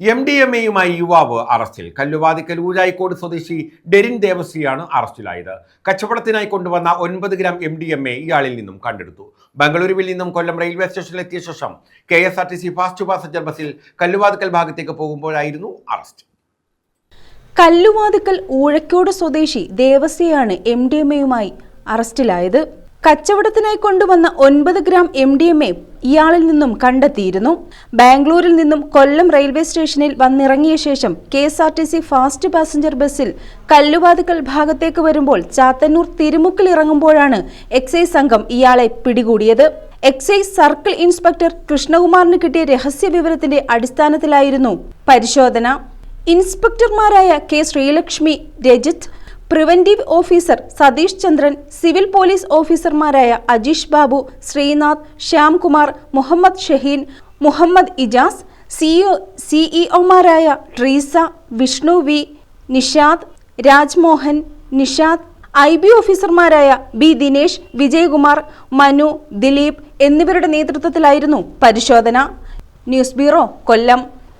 M D M എയുമായി യുവാവ് അറസ്റ്റിൽ. കല്ലുവാതിക്കൽ ഊരായിക്കോട് സ്വദേശി ഡെരിൻ ദേവശ്രീയാണ് അറസ്റ്റിലായത്. കച്ചവടത്തിനായി കൊണ്ടുവന്ന ഒൻപത് gram M D M A ഇയാളിൽ നിന്നും കണ്ടെടുത്തു. ബംഗളൂരുവിൽ നിന്നും കൊല്ലം റെയിൽവേ സ്റ്റേഷനിൽ സ്റ്റേഷനിലെത്തിയ ശേഷം K S R T C fast passenger ബസ്സിൽ കല്ലുവാതിക്കൽ ഭാഗത്തേക്ക് പോകുമ്പോഴായിരുന്നു അറസ്റ്റ്. കല്ലുവാതിക്കൽ ഊഴക്കോട് സ്വദേശി ദേവസ്യയാണ് എം ഡി എം എയുമായി അറസ്റ്റിലായത്. കച്ചവടത്തിനായി കൊണ്ടുവന്ന ഒൻപത് gram M D M A ഇയാളിൽ നിന്നും കണ്ടെത്തിയിരുന്നു. ബാംഗ്ലൂരിൽ നിന്നും കൊല്ലം റെയിൽവേ സ്റ്റേഷനിൽ വന്നിറങ്ങിയ ശേഷം K S R T C fast passenger ബസ്സിൽ കല്ലുവാതുക്കൽ ഭാഗത്തേക്ക് വരുമ്പോൾ ചാത്തന്നൂർ തിരുമുക്കിൽ ഇറങ്ങുമ്പോഴാണ് എക്സൈസ് സംഘം ഇയാളെ പിടികൂടിയത്. എക്സൈസ് സർക്കിൾ ഇൻസ്പെക്ടർ കൃഷ്ണകുമാറിന് കിട്ടിയ രഹസ്യ വിവരത്തിന്റെ അടിസ്ഥാനത്തിലായിരുന്നു പരിശോധന. ഇൻസ്പെക്ടർമാരായ K Sreelakshmi Rajith preventive officer Satheesh Chandran civil police ഓഫീസർമാരായ Ajeesh Babu Sreenath Shyamkumar Muhammad Shaheen Muhammad Ijas CEO സിഇഒമാരായ Treesa Vishnu V Nishad Rajmohan Nishad I B ഓഫീസർമാരായ ബി ദിനേശ് വിജയകുമാർ മനു ദിലീപ് എന്നിവരുടെ നേതൃത്വത്തിലായിരുന്നു പരിശോധന. News bureau Kollam.